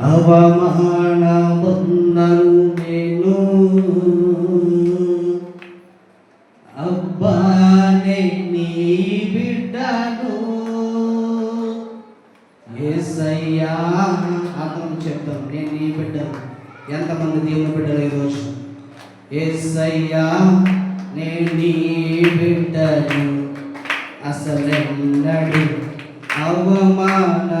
أَوَمَا نَظَنَّ الْمُؤْمِنُونَ అబ్బానే నీ బిడ్డను ఏసయ్యా అతను చెప్తాను నేను నీ బిడ్డను ఎంతమంది దేవుని బిడ్డలు ఈరోజు ఏసయ్యా నేను నీ బిడ్డను అసలు నడి అవమానమందను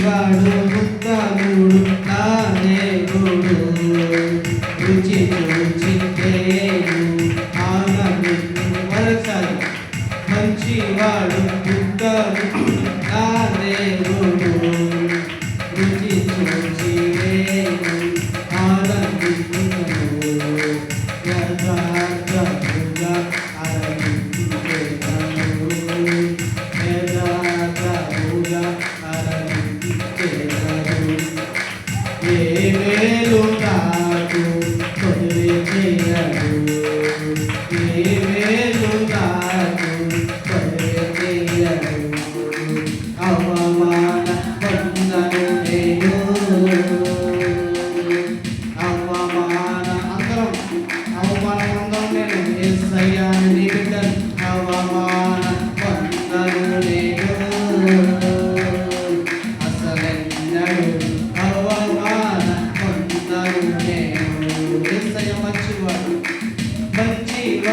వాడు ఉత్తముడు కానే గుడు రుచి రుచితేను ఆనందు వరసలు మంచివాడు ఉత్తముడు కానే గుడు రుచి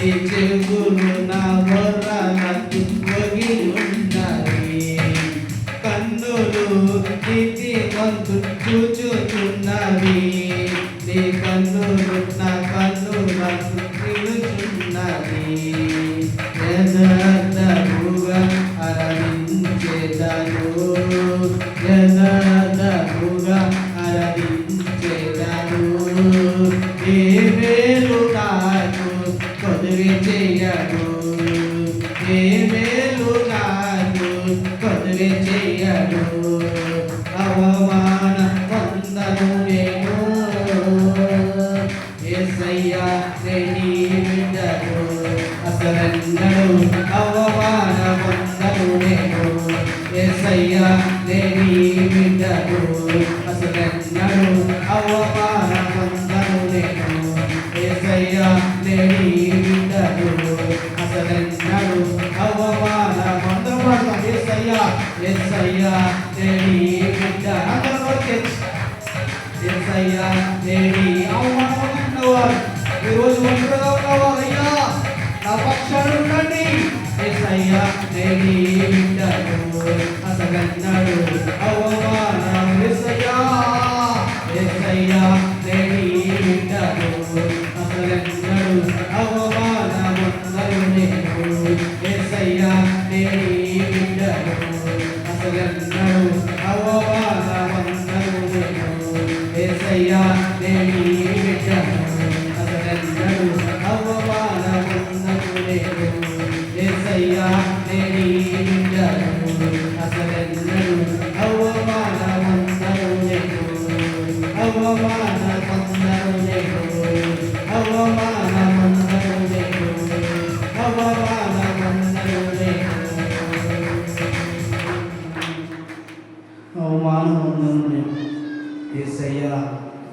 చెవులు నా బొర్రలకు ఒగి ఉన్నవి కన్నులు నీతి వంతు చూచుతున్నవి నీ కన్నులు నా కన్నులకు తిరుగుతున్నవి యథార్థముగా అరవించేదను ఏసయ్యా నీ అసలెన్నడు అవమాన పొందను నేను. ఏసయ్యా నీ బిడ్డను అసలెన్నడు అవమాన పొందను పడతాం బిడ్డ. అందరూ కొడితే దేవి అవమానం ఉన్నవారు ఈరోజు ఒంటరిగా ఉన్నవారు అయ్యా నా పక్షాలు ఉండండి. దేవి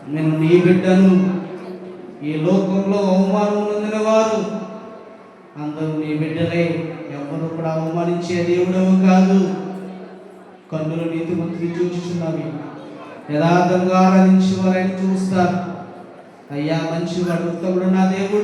నేను నీ బిడ్డను ఈ లోకంలో అవమానం పొందిన వారు అందరూ నీ బిడ్డలే ఎవరు కూడా అవమానించే దేవుడవు కాదు. కన్నులు నీతి మంత్రి చూచుచున్నవి. యథార్థంగా ఆరాధించి వారిని చూస్తారు అయ్యా మంచివాడు ఉత్తముడు నా దేవుడు.